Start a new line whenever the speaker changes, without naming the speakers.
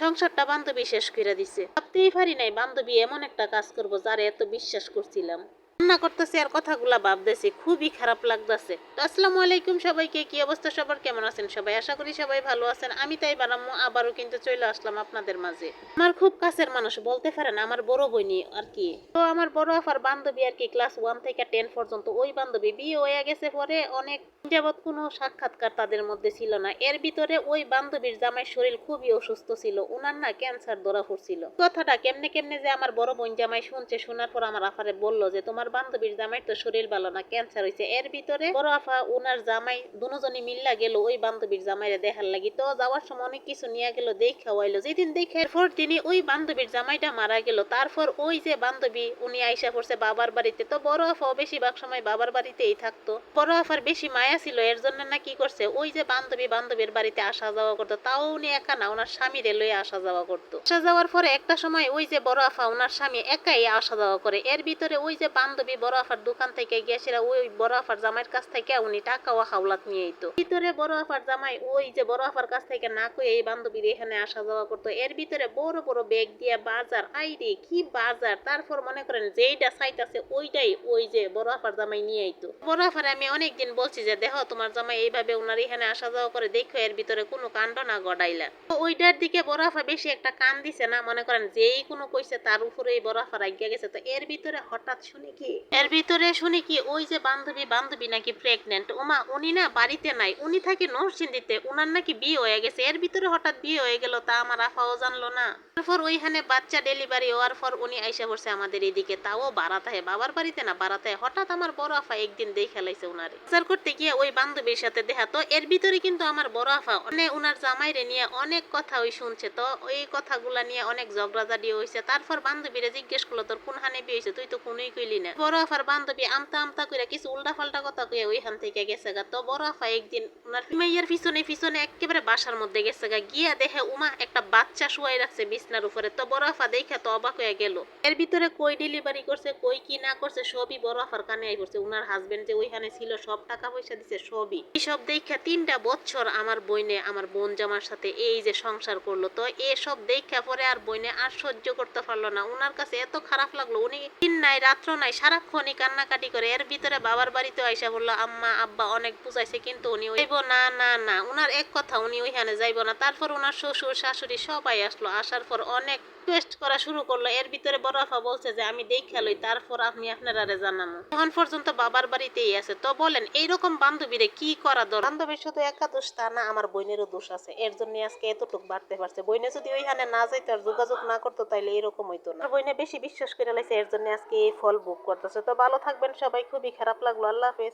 সংসারটা বান্ধবী শেষ করে দিছে। ভাবতেই পারি নাই, বান্ধবী এমন একটা কাজ করব যার এত বিশ্বাস করছিলাম। রান্না করতেছি আর কথাগুলা ভাবতেছি, খুবই খারাপ লাগতেছে। তো আসসালামু আলাইকুম সবাইকে, কি অবস্থা সবার? কেমন আছেন সবাই? আশা করি সবাই ভালো আছেন। আমি তাই বানামো, আবারও কিন্তু চলে আসলাম আপনাদের মাঝে। আমার খুব কাছের মানুষ, বলতে পারেন আমার বড় বইনি আর কি। তো আমার বড় আফার বান্ধবী আর কি ক্লাস ওয়ান থেকে টেন পর্যন্ত, ওই বান্ধবী বিয়ে হয়ে গেছে পরে অনেক যাবৎ কোনো সাক্ষাৎকার তাদের মধ্যে ছিল না। এর ভিতরে ওই বান্ধবীর জামাই শরীর খুবই অসুস্থ ছিল, উনার না ক্যান্সার ধরা পড়ছিল। কথাটা কেমনে কেমনে যে আমার বড় বোন জামাই শুনছে, শোনার পর আমার আফারে বলল যে, তোমার বান্ধবীর জামাই তো শরীর ভালো না ক্যান্সার হয়েছে এর ভিতরে বড় আফা উনার জামাই দুজনই মিল্লা গেল ওই বান্ধবীর জামাইরে দেখার লাগি। তো যাওয়ার সময় অনেক কিছু নিয়ে গেল দেখা হইল। যেদিন দেখে এরপর তিনি ওই বান্ধবীর জামাইটা মারা গেল। তারপর ওই যে বান্ধবী, উনি আইসা পড়ছে বাবার বাড়িতে। তো বড় আফাও বেশিরভাগ সময় বাবার বাড়িতেই থাকতো। বড় আফার বেশি মায়া ছিল, এর জন্য না কি করছে? ওই যে বান্ধবী বান্ধবীর বাড়িতে আসা যাওয়া করতো। তাও উনি একা না ওনার স্বামীরে লয়ে আসা যাওয়া করতো। আসা যাওয়ার পরে একটা সময় ওই যে বড় আফা ওনার স্বামী একাই আসা যাওয়া করে। এর ভিতরে ওই যে বান্ধবী বড় আফার দোকান থেকে গিয়েছিল, ওই বড় আফার জামাইয়ের কাছ থেকে উনি টাকা ও হাওলাত নিয়ে আইতো। ভিতরে বড় আফার জামাই ওই যে বড় আফার কাছ থেকে না কই এই বান্ধবীর এখানে আসা যাওয়া করতো। এর ভিতরে বড় বড় ব্যাগ দিয়ে বাজার আই রে, কি বাজার! তারপর মনে করেন যেইটা সাইট আছে ওইটাই ওই যে বড় আফার জামাই নিয়ে আইতো। বড় আফার আমি অনেকদিন বলছি যে, দেখো, তোমার জামাই এইভাবে ওনার এখানে আসা যাওয়া করে, দেখো এর ভিতরে কোনো কাণ্ড না গড়াইলা ওইটার দিকে বড় আফা বেশি একটা কান দিছে না, মনে করেন যেই কোনো কইছে তার উপরে এই বড় আফা রাগিয়া গেছে। তো এর ভিতরে হঠাৎ শুনি কি? এর ভিতরে শুনি কি, ওই যে বান্ধবী বান্ধবী নাকি প্রেগনেন্ট ওমা, উনি না বাড়িতে নাই। উনি থাকে নরসিন্দিতে উনার নাকি বিয়ে হয়ে গেছে। এর ভিতরে হঠাৎ বিয়ে হয়ে গেল তা আমার আফাও জানলো না। তারপর ওইখানে বাচ্চা ডেলিভারি হওয়ার পর উনি আইসা পড়ছে আমাদের এদিকে। তাও বাড়াতে বাবার বাড়িতে না বাড়াতে হঠাৎ আমার বড় আফা একদিন দেখে লাইছে উনারে। বিচার করতে গিয়ে ওই বান্ধবীর সাথে দেখা। তো এর ভিতরে কিন্তু আমার বড় আফা অনেক উনার জামাইরে নিয়ে অনেক কথা ওই শুনছে। তো ওই কথাগুলা নিয়ে অনেক ঝগড়াঝাড়ি হয়েছে তারপর বান্ধবীরে জিজ্ঞেস করল, তোর কোন হানে বিয়ে হয়েছে তুই তো কোনোই কইলি না। বড় আফার বান্ধবী আমতা আমতা করে কিছু উল্টা পাল্টা কথা কয়ে ওইখান থেকে গেছে গা। তো বড় আফা একদিন উনার মেয়ের পিছনে পিছনে একেবারে বাসার মধ্যে গেছে গা। গিয়া দেখে উমা একটা বাচ্চা শুয়াই রাখছে বিছনার উপরে। তো বড় আফা দেখে তো অবাক হয়ে গেল। এর ভিতরে কই ডেলিভারি করছে, কই কি না করছে, সবই বড় আফার কানে আই পড়ছে। উনার হাজবেন্ড যে ওইখানে ছিল, সব টাকা পয়সা দিছে, সবই। এইসব দেখে তিনটা বছর আমার বইনে, আমার বোন জামার সাথে এই যে সংসার করল। তো এসব দেখা পরে আর বইনে আর সহ্য করতে পারল না। উনার কাছে এত খারাপ লাগল। উনি দিন নাই, রাত্র নাই, সারাক্ষণই কান্নাকাটি করে। এর ভিতরে বাবার বাড়িতে আইসা বলল, আম্মা, আব্বা অনেক বুঝাইছে, কিন্তু উনি যাইব না না না। উনার এক কথা, উনি ওইখানে যাইব না। তারপর উনার শ্বশুর, শাশুড়ি সবাই আসলো। আসার পর অনেক রিকোয়েস্ট করা শুরু করল। এর ভিতরে বড় আফা বলছে যে, আমি দেখে লই, তারপর আমি আপনারা জানাব এখন পর্যন্ত বাবার বাড়িতেই আছে। তো বলেন, এইরকম বান্ধবীরে কি করা দরকার? বান্ধবীর শুধু একা দোষ তা না, আমার বোনেরও দোষ আছে। এর জন্য আজকে এতটুকু বাড়তে পারছে। বইনে যদি ওইখানে না যাইতো আর যোগাযোগ না করতো, তাইলে এরকম হইতো না। বইনে বেশি বিশ্বাস করে লাইছে, এর জন্য আজকে এই ফল বুক করতেছে। তো ভালো থাকবেন সবাই, খুবই খারাপ লাগল। আল্লাহ হাফেজ।